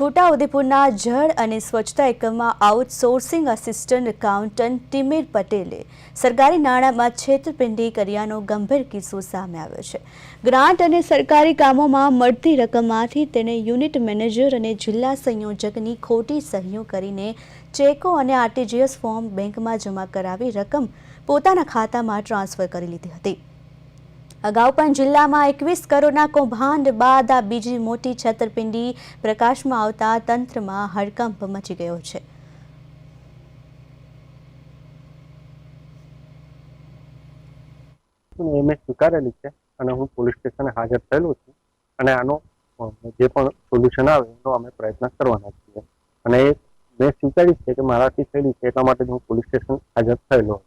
છોટાઉદેપુરના જળ અને સ્વચ્છતા એકમમાં આઉટસોર્સિંગ આસિસ્ટન્ટ એકાઉન્ટન્ટ ટિમિર પટેલે સરકારી નાણાંમાં છેતરપિંડી કર્યાનો ગંભીર કિસ્સો સામે આવ્યો છે. ગ્રાન્ટ અને સરકારી કામોમાં મળતી રકમમાંથી તેણે યુનિટ મેનેજર અને જિલ્લા સંયોજકની ખોટી સહીઓ કરીને ચેકો અને આરટીજીએસ ફોર્મ બેંકમાં જમા કરાવી રકમ પોતાના ખાતામાં ટ્રાન્સફર કરી લીધી હતી. અગાઉ પણ જિલ્લામાં એકવીસ કરોડના કૌભાંડ બાદ આ બીજી મોટી છેતરપિંડી પ્રકાશમાં આવતા તંત્રમાં હડકંપ મચી ગયો છે. મેં સ્વીકારેલી છે અને હું પોલીસ સ્ટેશને હાજર થયેલો છું અને આનો જે પણ સોલ્યુશન આવે એનો અમે પ્રયત્ન કરવાના છીએ. અને મેં સ્વીકારી છે કે મારાથી થયેલી છે એટલા માટે હું પોલીસ સ્ટેશન હાજર થયેલો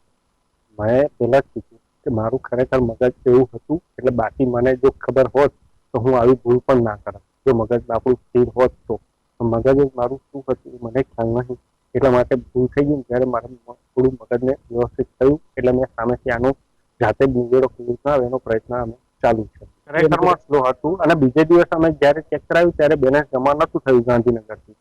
મેં પહેલા જ કીધું મારું ખરેખર મગજ એવું હતું એટલે બાકી મને જો ખબર હોત તો હું આવી ભૂલ પણ ના કરત. જો મગજ આપણું સ્થિર હોત તો. મગજ મારું શું હતું એ મને ખ્યાલ નહીં એટલા માટે ભૂલ થઈ ગઈ ને ત્યારે મારે થોડું મગજને વ્યવસ્થિત થયું એટલે મેં સામેથી આનો જાતે કેવી રીતના આવે એનો પ્રયત્ન અમે ચાલુ છે. ખરેખરમાં સ્લો હતું અને બીજે દિવસ અમે જ્યારે ચેક કરાવ્યું ત્યારે બેલેન્સ જમા નહોતું થયું ગાંધીનગરથી.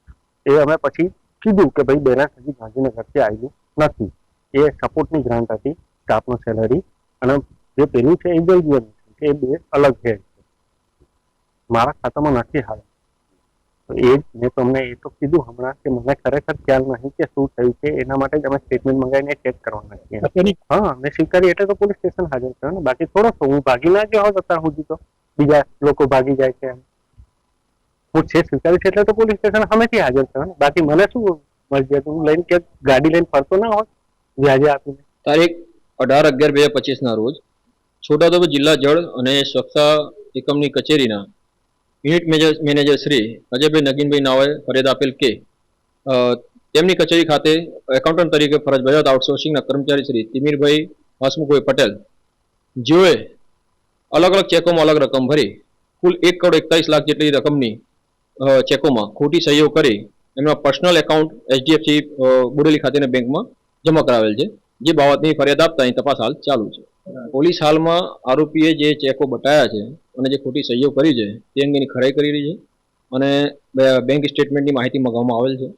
એ અમે પછી કીધું કે ભાઈ બેલેન્સ હજી ગાંધીનગરથી આવેલું નથી. એ સપોર્ટની ગ્રાન્ટ હતી સ્ટાફનો સેલરી અને જે પેલું છે એ જઈ છે એ બે અલગ છે. મારા ખાતામાં નથી હાલ. તો એ જ મેં તમને એ તો કીધું હમણાં કે મને ખરેખર ખ્યાલ નહીં કે શું થયું છે એના માટે જ અમે સ્ટેટમેન્ટ મંગાવીને ચેક કરવાના છીએ. હા મેં સ્વીકારી એટલે તો પોલીસ સ્ટેશન હાજર થયો ને બાકી થોડો હું ભાગી ના ગયો હોત અત્યાર સુધી તો. બીજા લોકો ભાગી જાય છે. હું છે સ્વીકારી છે એટલે તો પોલીસ સ્ટેશન હમેથી હાજર થયો ને બાકી મને શું મરજી હતી હું લઈને કે ગાડી લઈને ફરતો ના હોત વ્યાજે આપીને. તારીખ અઢાર અગિયાર બે હજાર પચીસના રોજ છોટાઉદેપુર જિલ્લા જળ અને સ્વચ્છતા એકમની કચેરીના unit manager manager Shri Ajaybhai Naginbhai નાઓએ ફરિયાદ આપેલ કે તેમની કચેરી ખાતે એકાઉન્ટન્ટ તરીકે ફરજ બજાવતા આઉટસોર્સિંગના કર્મચારી શ્રી તિમીરભાઈ હસમુખભાઈ પટેલ, જેઓએ અલગ અલગ ચેકોમાં અલગ રકમ ભરી, કુલ એક કરોડ એકતાલીસ લાખ જેટલી રકમની ચેકોમાં ખોટી સહીઓ કરી, એમના પર્સનલ એકાઉન્ટ એચડીએફસી બોડેલી ખાતેના બેંકમાં જમા કરાવેલ છે. જે બાબતની ફરિયાદ આપતા અહીં તપાસ હાલ ચાલુ છે. પોલીસ હાલમાં આરોપીએ જે ચેકો બતાવ્યા છે અને જે ખોટી સહયોગ કરી છે તે અંગેની ખરાઈ કરી રહી છે અને બેંક સ્ટેટમેન્ટની માહિતી મંગાવવામાં આવેલ છે.